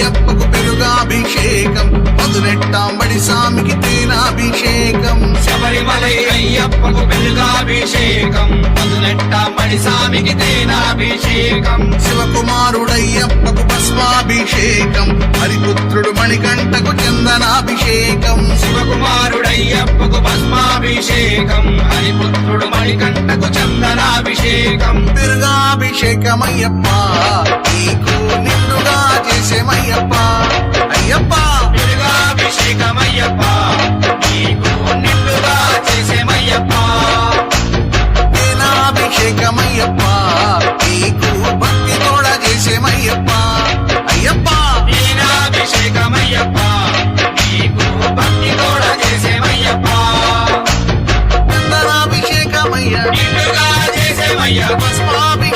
పిండాభిషేకం పదునెట్టాంబడి స్వామికి తేనాభిషేకం. శబరిమలై అయ్యప్పకు వెలుగాభిషేకం పదునెట్ట మడి స్వామికి తేనాభిషేకం. శివకుమారుడయ్యప్పకు భస్మాభిషేకం. హరిపుత్రుడు మణికంఠకు చందనాభిషేకం. శివకుమారుడయ్యప్పకు భస్మాభిషేకం. హరిపుత్రుడు మణికంఠకు చందనాభిషేకం. బిరుగాభిషేకమయ్యప్ప నీకు స్వామి